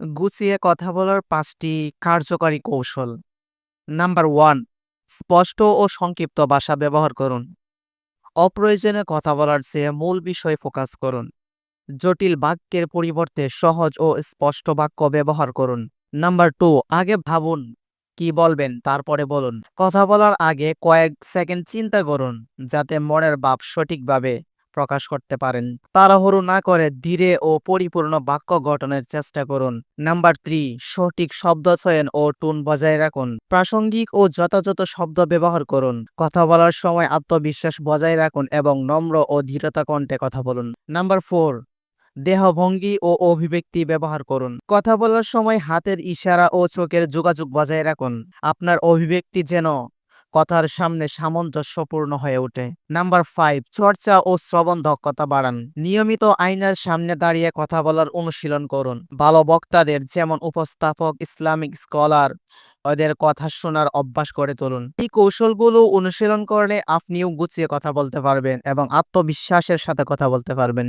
গুছিয়ে কথা বলার পাঁচটি কার্যকারী কৌশল। নাম্বার ওয়ান, স্পষ্ট ও সংক্ষিপ্ত ভাষা ব্যবহার করুন। অপ্রয়োজনে কথা বলার চেয়ে মূল বিষয়ে ফোকাস করুন। জটিল বাক্যের পরিবর্তে সহজ ও স্পষ্ট বাক্য ব্যবহার করুন। নাম্বার টু, আগে ভাবুন, কি বলবেন, তারপরে বলুন। কথা বলার আগে কয়েক সেকেন্ড চিন্তা করুন, যাতে মনের ভাব সঠিকভাবে প্রকাশ করতে পারেন। তাড়াহুড়ো না করে ধীরে ও পরিপূর্ণ বাক্য গঠনের চেষ্টা করুন। নাম্বার থ্রি, সঠিক শব্দ চয়ন ও টুন বজায় রাখুন। প্রাসঙ্গিক ও যথাযথ শব্দ ব্যবহার করুন। কথা বলার সময় আত্মবিশ্বাস বজায় রাখুন এবং নম্র ও ধীরতা কণ্ঠে কথা বলুন। নাম্বার ফোর, দেহভঙ্গি ও অভিব্যক্তি ব্যবহার করুন। কথা বলার সময় হাতের ইশারা ও চোখের যোগাযোগ বজায় রাখুন। আপনার অভিব্যক্তি যেন কথার সামনে সামঞ্জস্যপূর্ণ হয়ে ওঠে। নাম্বার ফাইভ চর্চা ও শ্রবণ দক্ষতা বাড়ান। নিয়মিত আয়নার সামনে দাঁড়িয়ে কথা বলার অনুশীলন করুন। ভালো বক্তাদের যেমন উপস্থাপক, ইসলামিক স্কলার, ওদের কথা শোনার অভ্যাস করে তুলুন। এই কৌশলগুলো অনুশীলন করলে আপনিও গুছিয়ে কথা বলতে পারবেন এবং আত্মবিশ্বাসের সাথে কথা বলতে পারবেন।